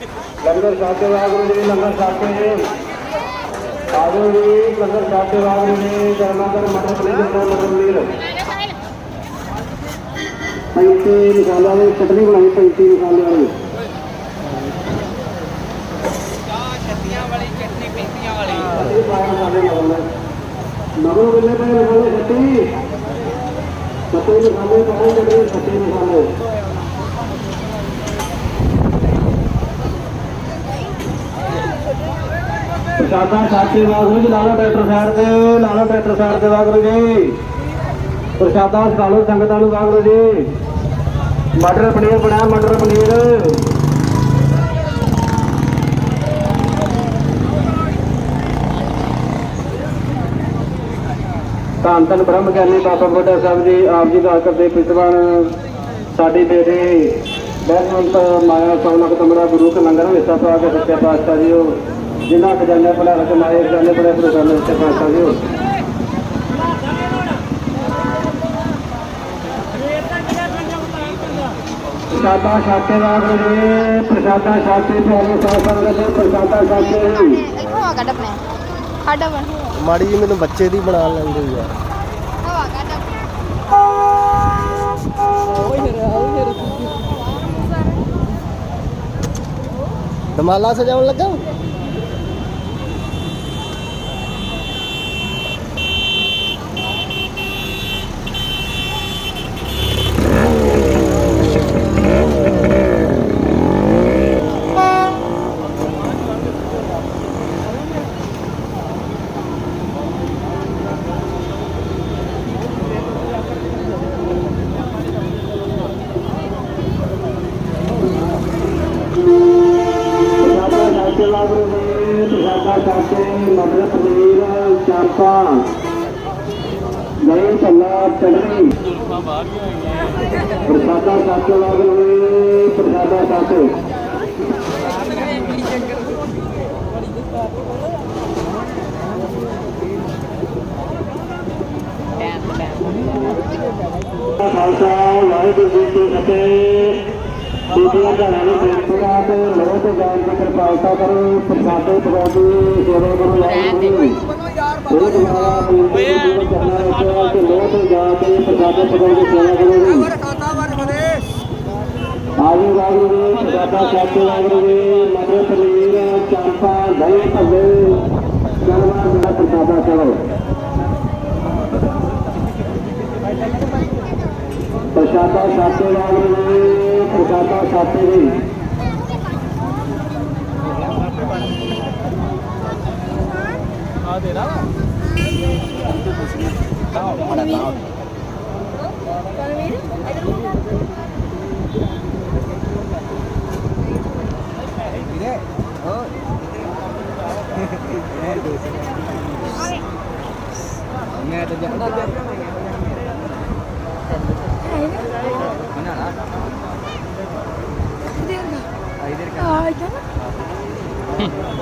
ਲੰਗਰ ਛਕ ਕੇ ਵਾਹਿਗੁਰੂ ਜੀ ਲੰਗਰ ਛਕ ਕੇ ਆਜੋ ਜੀ ਲੰਗਰ ਛਕ ਕੇ ਵਾਹਿਗੁਰੂ ਜੀ ਜਰਮਾਦਰ ਮਟਰ ਪਨੀਰ ਤੋਂ ਮਟਰ ਪਨੀਰ ਪੈਂਤੀ ਮਸਾਲਾ ਦੀ ਚਟਨੀ ਬਣਾਈ 35 ਮਸਾਲੇ ਵਾਲੀ ਛੱਤੀਆਂ ਵਾਲੀ ਚਟਨੀ ਪੈਂਤੀਆਂ ਵਾਲੀ ਇਹ ਪ੍ਰਸ਼ਾਦਾ ਸਾਚੇ ਵਾਗਰੂ ਜੀ ਲਾਲਾ ਟਰੈਕਟਰ ਸਾਈਡ ਤੇ ਲਾਲਾ ਟਰੈਕਟਰ ਸਾਈਡ ਤੇ ਵਾਗਰੂ ਜੀ ਪ੍ਰਸ਼ਾਦਾ ਛਕਾ ਸੰਗਤਾਂ ਨੂੰ ਵਾਗਰੂ ਜੀ ਮਟਰ ਪਨੀਰ ਬਣਾਇਆ ਮਟਰ ਪਨੀਰ। ਧੰਨ ਧੰਨ ਬ੍ਰਹਮ ਗਿਆਨੀ ਬਾਬਾ ਬੁੱਢਾ ਸਾਹਿਬ ਜੀ, ਆਪ ਜੀ ਦਾ ਕਰਦੇ ਪਿਤਵਾਨ ਸਾਡੀ ਬੇਟੇ ਬਹਿਮੰਤ ਮਾਇਆ ਸੌਨਕ ਤਮੜਾ ਗੁਰੂ ਕੇ ਲੰਗਰ ਹਿੱਸਾ ਪਾ ਕੇ ਸੱਚੇ ਪਾਤਸ਼ਾਹ ਜੀ ਜਿਨ੍ਹਾਂ ਖਜ਼ਾਨੇ ਭਲਾ ਰਖ ਮਾਏ ਖਜ਼ਾਨੇ ਬੜੇ ਪ੍ਰਸੰਨ ਸੱਚੇ ਪਾਤਸ਼ਾਹ ਜੀ ਉਹ ਪ੍ਰਸ਼ਾਦਾ ਦਾ ਜੀ ਪ੍ਰਸ਼ਾਦਾ ਛਾਤੇ ਪਿਆਰੇ ਸਾਧ ਸੰਗਤ ਜੀ ਪ੍ਰਸ਼ਾਦਾ ਛਾਤੇ ਹਵਾ ਕੱਢ ਆਪਣੇ। ਸਾਡਾ ਬਣ ਮਾੜੀ ਜੀ ਮੈਨੂੰ ਬੱਚੇ ਦੀ ਬਣਾ ਲੈਂਦੇ ਯਾਰ ਹਵਾ ਕੱਢ। ਆਪਣੇ ਦਮਾਲਾ ਸਜਾਉਣ ਲੱਗਾ? ਪ੍ਰਸ਼ਾਦਾ ਰਹੇ ਵਾਗਰੂ ਜੀ ਪ੍ਰਸ਼ਾਦਾ ਛਾਤੇ ਪਨੀਰ ਚਾਂਪਾ ਦਹੀਂ ਭੱਲਾ ਚਟਨੀ ਪ੍ਰਸ਼ਾਦਾ ਛਾਤੇ ਵਾਗਰੂ ਜੀ ਪ੍ਰਸ਼ਾਦਾ ਛਾਤੇ ਖਾਲਸਾ, ਵਾਹਿਗੁਰੂ ਜੀ ਕੀ ਫਤਿਹ। ਬੀਬੀਆਂ ਦਾ ਨਾਮ ਸੇਵਾ ਤੇ ਲੋਕ ਜਾਨ ਦੀ ਕਿਰਪਾਲਤਾ ਕਰੋ। ਪ੍ਰਸਾਦੇ ਪਰੋਦੀ ਸੇਵਾ ਕਰੋ ਵਾਹਿਗੁਰੂ ਜੀ। ਇਹ ਦੁਆਰਾ ਬੀਬੀ ਜੀ ਕਰਨਾ ਹੈ ਕਿ ਲੋਕ ਜਾ ਕੇ ਪ੍ਰਸਾਦੇ ਪਰੋਦੀ ਸੇਵਾ ਕਰੋ ਜੀ। ਆਜੋ ਵਾਹਿਗੁਰੂ ਜੀ ਪ੍ਰਸਾਦਾ ਛਾਤੇ ਵਾਹਿਗੁਰੂ ਜੀ ਮਟਰ ਪਨੀਰ ਚਾਂਪਾ ਦਹੀਂ ਭੱਲੇ ਜਨਵਾ ਦਾ ਪ੍ਰਸਾਦਾ ਕਰੋ ਪ੍ਰਸ਼ਾਦਾ ਛਾਤੇ ਵਾਹਿਗੁਰੂ ਜੀ ਪ੍ਰਸ਼ਾਦਾ ਛਾਤੇ ਜੀ ਮੈਂ ਤਾਂ いて。